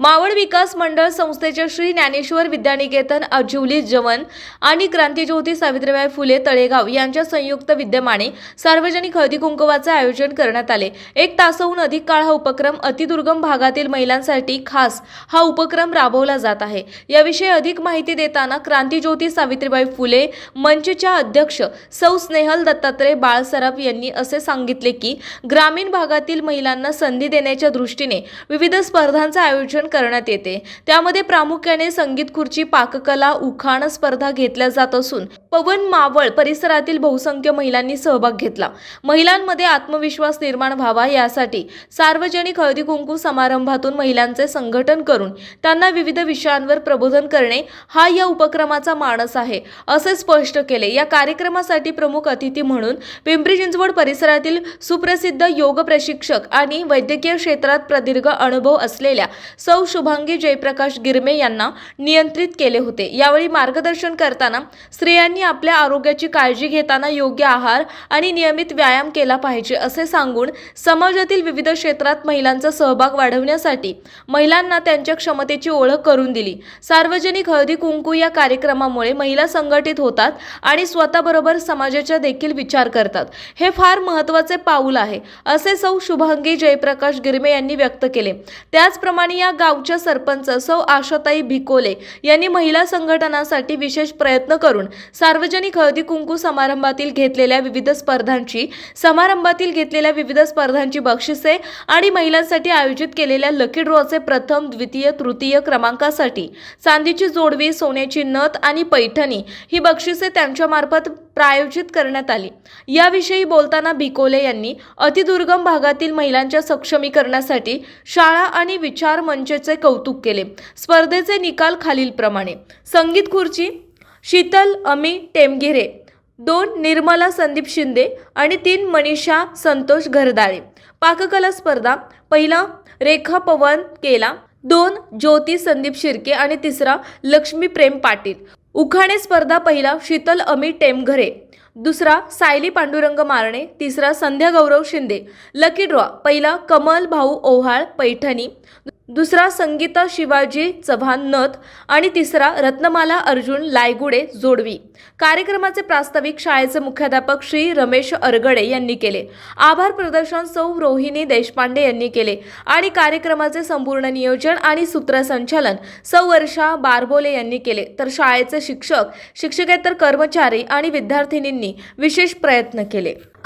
मावळ विकास मंडळ संस्थेच्या श्री ज्ञानेश्वर विद्यानिकेतन अजिवली जवन आणि क्रांतीज्योती सावित्रीबाई फुले तळेगाव यांच्या संयुक्त विद्यमाने सार्वजनिक हळदी कुंकवाचे आयोजन करण्यात आले. एक तासाहून अधिक काळ हा उपक्रम अतिदुर्गम भागातील महिलांसाठी खास हा उपक्रम राबवला जात आहे. याविषयी अधिक माहिती देताना क्रांतीज्योती सावित्रीबाई फुले मंचच्या अध्यक्ष सौ स्नेहल दत्तात्रय बाळसराफ यांनी असे सांगितले की ग्रामीण भागातील महिलांना संधी देण्याच्या दृष्टीने विविध स्पर्धांचे आयोजन करण्यात येते. त्यामध्ये प्रामुख्याने संगीत खुर्ची पाककला उखाण स्पर्धा घेतल्या जात असून पवन मावळ परिसरातील बहुसंख्य महिलांनी सहभाग घेतला. महिलांमध्ये आत्मविश्वास निर्माण व्हावा यासाठी सार्वजनिक हळदी कुंकू समारंभातून महिलांचे संघटन करून त्यांना विविध विषयांवर प्रबोधन करणे हा या उपक्रमाचा मानस आहे असे स्पष्ट केले. या कार्यक्रमासाठी प्रमुख अतिथी म्हणून पिंपरी चिंचवड परिसरातील सुप्रसिद्ध योग प्रशिक्षक आणि वैद्यकीय क्षेत्रात प्रदीर्घ अनुभव असलेल्या सौ. शुभांगी जयप्रकाश गिरमे यांना नियंत्रित केले होते. यावेळी मार्गदर्शन करताना स्त्रियांनी आपल्या आरोग्याची काळजी घेताना योग्य आहार आणि नियमित व्यायाम केला पाहिजे असे सांगून समाजातील विविध क्षेत्रात महिलांचा सहभाग वाढवण्यासाठी महिलांना त्यांच्या क्षमतेची ओळख करून दिली. सार्वजनिक हळदी कुंकू या कार्यक्रमामुळे महिला संघटित होतात आणि स्वतःबरोबर समाजाचा देखील विचार करतात. हे फार महत्त्वाचे पाऊल आहे असे सौ शुभांगी जयप्रकाश गिरमे यांनी व्यक्त केले. त्याचप्रमाणे या गावच्या सरपंच सौ आशाताई भिकोले यांनी महिला संघटनासाठी विशेष प्रयत्न करून सार्वजनिक हळदी कुंकू समारंभातील घेतलेल्या विविध स्पर्धांची समारंभातील घेतलेल्या विविध स्पर्धांची बक्षिसे आणि महिलांसाठी आयोजित केलेल्या लकी ड्रॉचे प्रथम द्वितीय तृतीय क्रमांकासाठी चांदीची जोडवी सोन्याची नथ आणि पैठणी ही बक्षिसे त्यांच्यामार्फत प्रायोजित करण्यात आली. याविषयी बोलताना भिकोले यांनी अतिदुर्गम भागातील महिलांच्या सक्षमीकरणासाठी शाळा आणि विचार मंचचे कौतुक केले. स्पर्धेचे निकाल खालीलप्रमाणे. संगीत खुर्ची शीतल अमी टेमगिरे दोन निर्मला संदीप शिंदे आणि तीन मनीषा संतोष घरदाळे. पाककला स्पर्धा पहिला रेखा पवन केला दोन ज्योती संदीप शिर्के आणि तिसरा लक्ष्मी प्रेम पाटील. उखाणे स्पर्धा पहिला शीतल अमी टेमघरे दुसरा सायली पांडुरंग मारणे तिसरा संध्या गौरव शिंदे. लकी ड्रॉ पहिला कमल भाऊ ओव्हाळ पैठणी. दुसरा संगीता शिवाजी चव्हाण नथ आणि तिसरा रत्नमाला अर्जुन लायगुडे जोडवी. कार्यक्रमाचे प्रास्ताविक शाळेचे मुख्याध्यापक श्री रमेश अरगडे यांनी केले. आभार प्रदर्शन सौ रोहिणी देशपांडे यांनी केले. आणि कार्यक्रमाचे संपूर्ण नियोजन आणि सूत्रसंचालन सौ वर्षा बारबोले यांनी केले. तर शाळेचे शिक्षक शिक्षकेतर कर्मचारी आणि विद्यार्थिनींनी विशेष प्रयत्न केले.